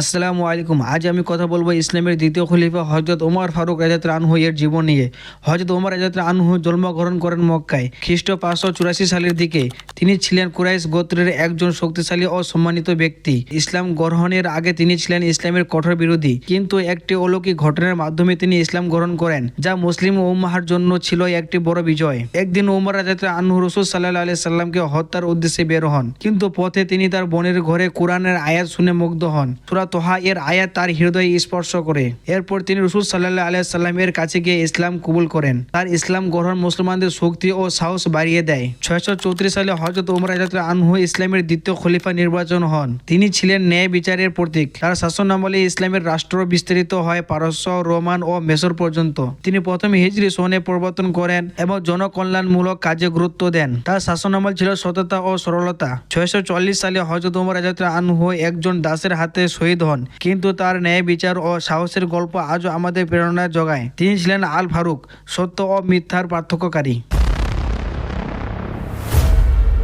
আসসালামু আলাইকুম। আজ আমি কথা বলব ইসলামের দ্বিতীয় খলিফা হজরত ওমর ফারুক রাজাত আনহু এর জীবন নিয়ে। হজরত ওমর রাজাত আনহু জন্মগ্রহণ করেন মক্কায়। খ্রিস্ট পাঁচশো চুরাশি সালের দিকে তিনি ছিলেন কুরাইশ গোত্রের একজন শক্তিশালী ও সম্মানিত ব্যক্তি। ইসলাম গ্রহণের আগে তিনি ছিলেন ইসলামের কঠোর বিরোধী, কিন্তু একটি অলৌকিক ঘটনার মাধ্যমে তিনি ইসলাম গ্রহণ করেন, যা মুসলিম উম্মাহার জন্য ছিল একটি বড় বিজয়। একদিন ওমর রাজাত আনহু রসুল সাল্লাহ আলি সাল্লামকে হত্যার উদ্দেশ্যে বের হন, কিন্তু পথে তিনি তার বোনের ঘরে কোরআনের আয়াত শুনে মুগ্ধ হন। সুরা তোহা এর আয়াত তার হৃদয়ে স্পর্শ করে। এরপর তিনি রসুল সাল্লাহ আলিয়া সাল্লামের কাছে গিয়ে ইসলাম কবুল করেন। তার ইসলাম গ্রহণ মুসলমানদের শক্তি ও সাহস বাড়িয়ে দেয়। ছয়শো চৌত্রিশ সালে হজরত উমর আনহু ইসলামের দ্বিতীয় খলিফা নির্বাচন হন। তিনি ছিলেন ন্যায় বিচারের প্রতীক। তার শাসন আমলে ইসলামের রাষ্ট্র বিস্তারিত হয় পারস্য, রোমান ও মেসর পর্যন্ত। তিনি প্রথমে হিজরি সনে প্রবর্তন করেন এবং জনকল্যাণমূলক কাজে গুরুত্ব দেন। তার শাসনামল ছিল সততা ও সরলতা। ছয়শো চল্লিশ সালে হজরত উমর রাজাত আনহু একজন দাসের হাতে শহীদ হন। কিন্তু তার ন্যায় বিচার ও সাহসের গল্প আজও আমাদের প্রেরণা জোগায়। তিনি ছিলেন আল ফারুক, সত্য ও মিথ্যার পার্থক্যকারী।